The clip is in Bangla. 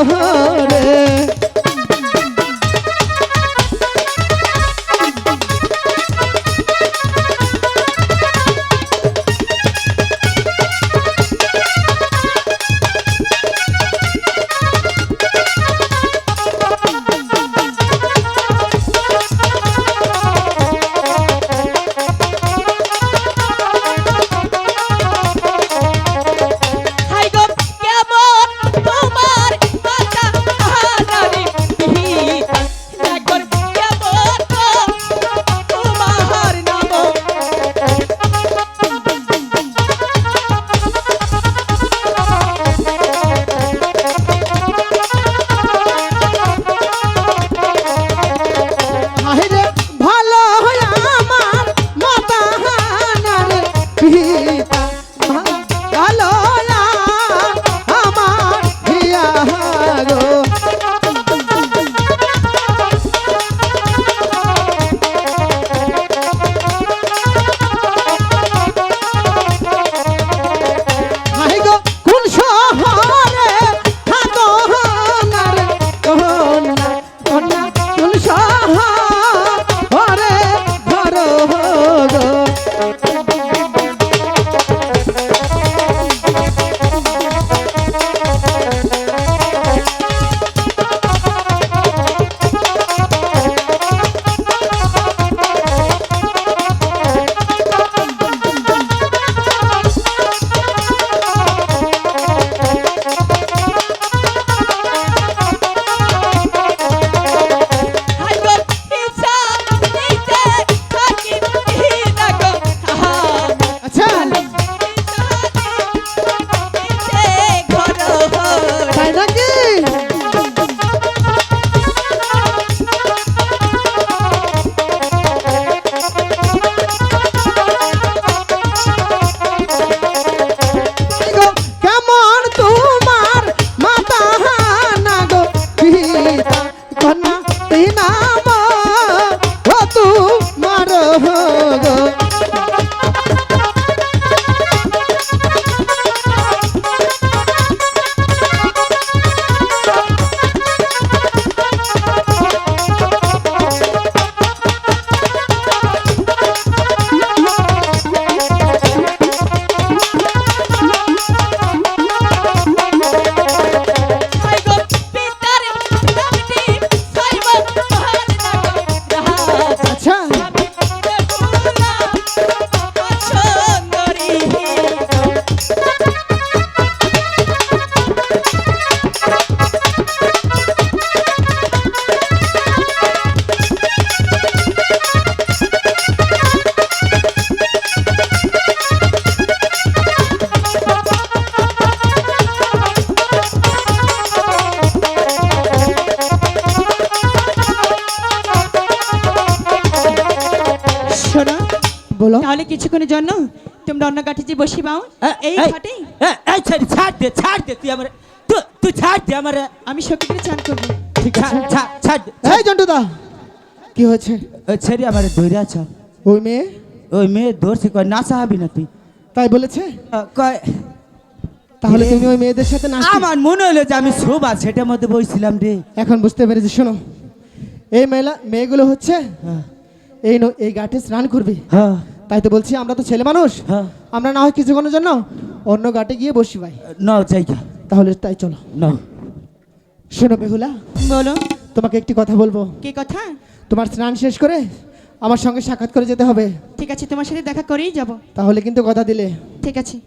তোহার বলো। তাহলে কিছুক্ষণের জন্য তোমরা অন্য গাঠি যে বসি বাও। এই ঘাটে। এই ছাড় ছাড় দে ছাড় দে তুই আমার তুই তুই ছাড় দে আমার। আমি সখী করে চান করব। ঠিক আছে ছাড়। ছাড়। এই জন্টুদা কি হয়েছে? ছেড়ে আমার ধৈর্য আছে। ওই মেয়ে? ওই মেয়ে ধরছে কয় না চাহাবি না তুই? তাই বলেছে? কয় তাহলে তুমি ওই মেয়েদের সাথে না আমার মনে হলো যে আমি শোভা সেটার মধ্যে বসছিলাম রে। এখন বুঝতে পেরেছি শোনো। এই মেলা মেয়েগুলো হচ্ছে হ্যাঁ। এই ন- এই ঘাটে স্নান করবে। হ্যাঁ। তাই তো বলছি আমরা তো ছেলে মানুষ। হ্যাঁ। আমরা না হয় কিছুক্ষণের জন্য অন্য ঘাটে গিয়ে বসি ভাই। নাও জায়গা। তাহলে তাই চলো। নাও শোনো বেহুলা বলো। তোমাকে একটি কথা বলব। কি কথা? তোমার স্নান শেষ করে আমার সঙ্গে সাক্ষাৎ করে যেতে হবে। ঠিক আছে তোমার সাথে দেখা করেই যাব। তাহলে কিন্তু কথা দিলে। ঠিক আছে।